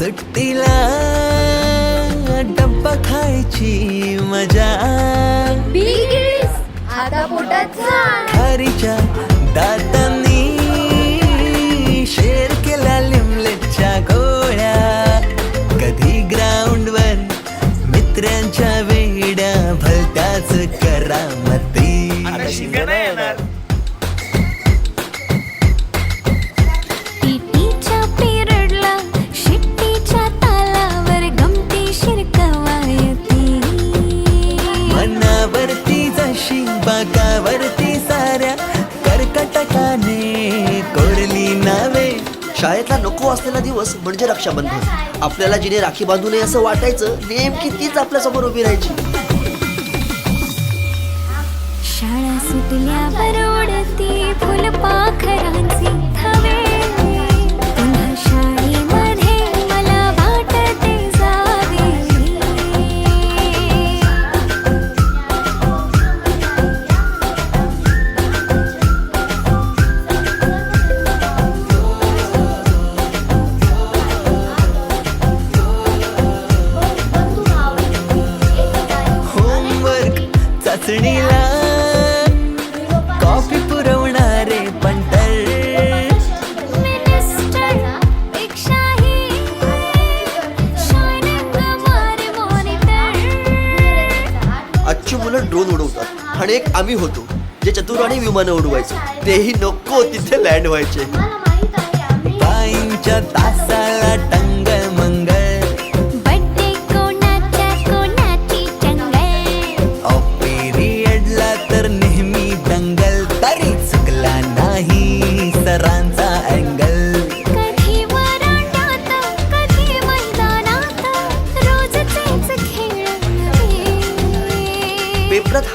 सुट्टीला डब्बा खायची मजा. आता पोटात झाड. खारीच्या दातांनी शाळेतला नको असलेला दिवस म्हणजे रक्षाबंधन. आपल्याला जिने राखी बांधू नये असं वाटायचं नेमकी तीच आपल्यासमोर उभी राहायची. शाळा सुटल्या फुलपाखरांची. उडवतात आणि एक आम्ही होतो जे चतुराने विमानं उडवायचो. तेही नको तिथे लँड व्हायचे. बाईंच्या तासाला टंगळ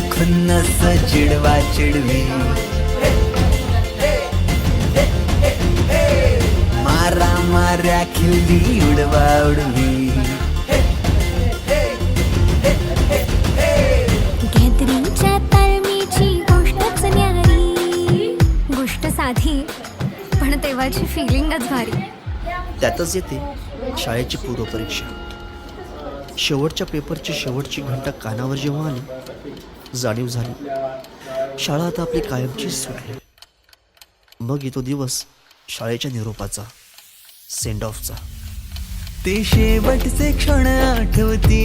खुन्नस चिडवा चिडवी. मारा माऱ्या खिल्ली उडवा उडवी. गॅदरिंगच्या तालमीची गोष्टच न्यारी. गोष्ट साधी पण तेव्हाची फिलिंगच भारी. त्यातच येते शाळेची पूर्वपरीक्षा. शेवटच्या पेपरची शेवटची घंटा कानावर जेव्हा आली जाणीव झाली. शाळा आता आपली कायमची सुटली मग येतो दिवस शाळेच्या निरोपाचा सेंड ऑफचा ते शेवटचे क्षण आठवती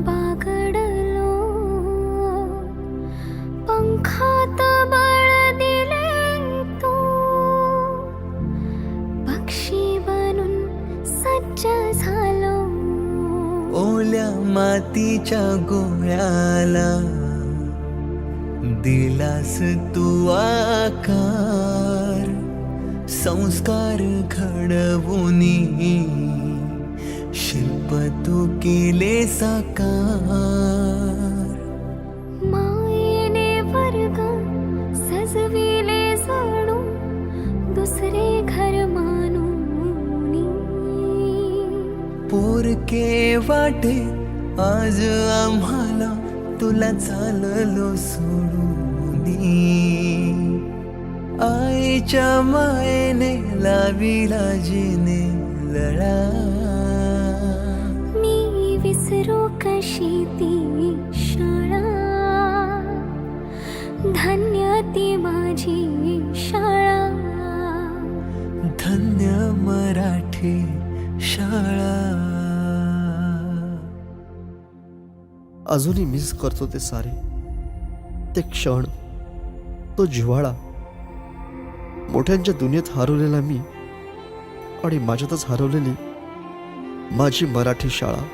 बागडलो पंखात बळ दिले तो. पक्षी बनून सज्ज झालो. ओल्या मातीच्या गोळ्याला दिलास तू आकार. संस्कार घडवूनी स्वप्न तू केले साकार. मायेने वर्ग सजविले जणू दुसरे घर मानूनी पोरके वाटे आज आम्हाला तुला चाललो सोडून आईच्या मायेने लाविला जिने अशी ती शाळा. धन्य ती माझी शाळा. धन्य मराठी शाळा. अजूनही मिस करतो ते सारे. ते क्षण तो जिव्हाळा. मोठ्यांच्या दुनियेत हरवलेला मी आणि माझ्यातच हरवलेली माझी मराठी शाळा.